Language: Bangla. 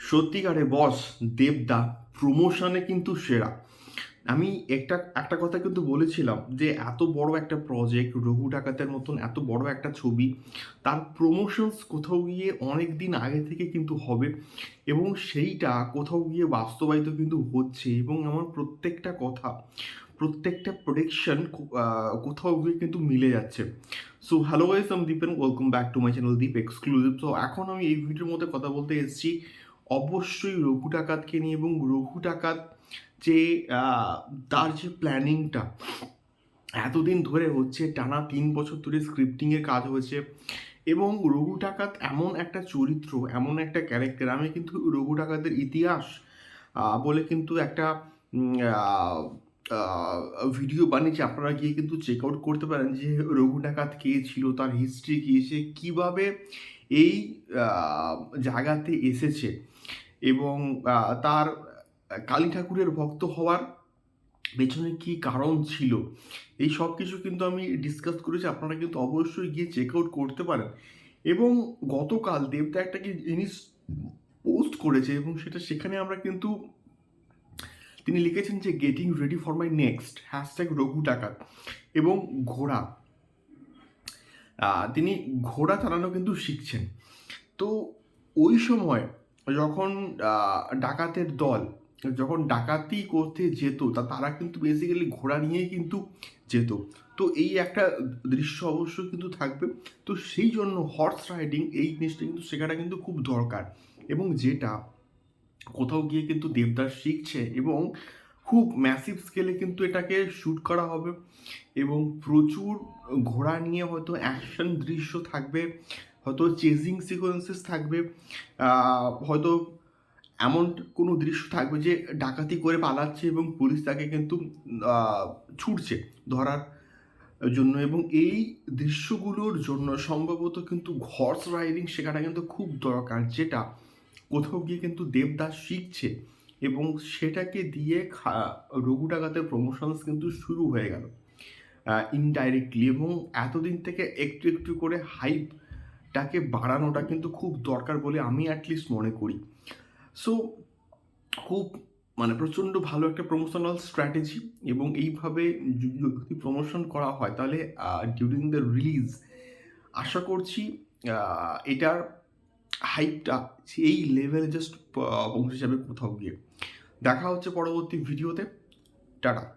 সত্যিকারে বস দেবদা প্রমোশনে কিন্তু সেরা। আমি একটা একটা কথা কিন্তু বলেছিলাম যে, এত বড় একটা প্রজেক্ট রঘু ডাকাতের মতন এত বড় একটা ছবি, তার প্রমোশনস কোথাও গিয়ে অনেক দিন আগে থেকে কিন্তু হবে এবং সেইটা কোথাও গিয়ে বাস্তবায়িত কিন্তু হচ্ছে এবং আমার প্রত্যেকটা কথা, প্রত্যেকটা প্রোডাকশন কোথাও গিয়ে কিন্তু মিলে যাচ্ছে। সো হ্যালো গাইস আমি Dipen welcome back to my channel Deep exclusive তো এখন আমি এই ভিডিওর মধ্যে কথা বলতে এসেছি। অবশ্যই রঘু ডাকাতকে নিয়ে এবং রঘু ডাকাত যে তার যে প্ল্যানিংটা, এতদিন ধরে হচ্ছে, টানা তিন বছর ধরে স্ক্রিপ্টিংয়ের কাজ হয়েছে এবং রঘু ডাকাত এমন একটা চরিত্র, এমন একটা ক্যারেক্টার আমি কিন্তু রঘু ডাকাতের ইতিহাস বলে কিন্তু একটা ভিডিও বানিয়েছি, আপনারা গিয়ে কিন্তু চেক আউট করতে পারেন যে রঘু ডাকাত কে ছিল, তার হিস্ট্রি কী, সে কীভাবে এই জায়গাতে এসেছে এবং তার কালী ঠাকুরের ভক্ত হওয়ার পেছনে কি কারণ ছিল, এই সব কিছু কিন্তু আমি ডিসকাস করেছি, আপনারা কিন্তু অবশ্যই গিয়ে চেক আউট করতে পারেন এবং গতকাল দেবদা একটা কি জিনিস পোস্ট করেছে এবং সেটা সেখানে আমরা কিন্তু তিনি লিখেছেন যে getting ready for my next hashtag Raghu Dakat, এবং ঘোড়া। তিনি ঘোড়া চালানো কিন্তু শিখছেন। তো ওই সময় যখন ডাকাতের দল, যখন ডাকাতি করতে যেত, তা তারা কিন্তু বেসিক্যালি ঘোড়া নিয়েই কিন্তু যেত। তো এই একটা দৃশ্য অবশ্যই কিন্তু থাকবে। তো সেই জন্য হর্স রাইডিং এই জিনিসটা কিন্তু শেখাটা কিন্তু খুব দরকার। এবং যেটা কোথাও গিয়ে কিন্তু দেবদাস শিখছে এবং খুব ম্যাসিভ স্কেলে কিন্তু এটাকে শ্যুট করা হবে এবং প্রচুর ঘোড়া নিয়ে হয়তো অ্যাকশন দৃশ্য থাকবে, হয়তো চেজিং সিকোয়েন্সেস থাকবে হয়তো এমন কোনো দৃশ্য থাকবে যে ডাকাতি করে পালাচ্ছে এবং পুলিশ তাকে কিন্তু ছুটছে ধরার জন্য এবং এই দৃশ্যগুলোর জন্য সম্ভবত কিন্তু হর্স রাইডিং শেখাটা কিন্তু খুব দরকার যেটা কোথাও গিয়ে কিন্তু দেবদাস শিখছে এবং সেটাকে দিয়ে খা- প্রমোশনস কিন্তু শুরু হয়ে গেল। ইনডাইরেক্টলি এবং এতদিন থেকে একটু একটু করে হাইপটাকে বাড়ানোটা কিন্তু খুব দরকার বলে আমি অ্যাটলিস্ট মনে করি। সো খুব মানে প্রচণ্ড ভালো একটা প্রমোশনাল স্ট্র্যাটেজি এবং এইভাবে যদি প্রমোশন করা হয় তাহলে ডিউরিং দ্য রিলিজ আশা করছি এটার হাইপটা এই লেভেলে জাস্ট পৌঁছে যাবে কোথাও গিয়ে। দেখা হচ্ছে পরবর্তী ভিডিওতে টাটা।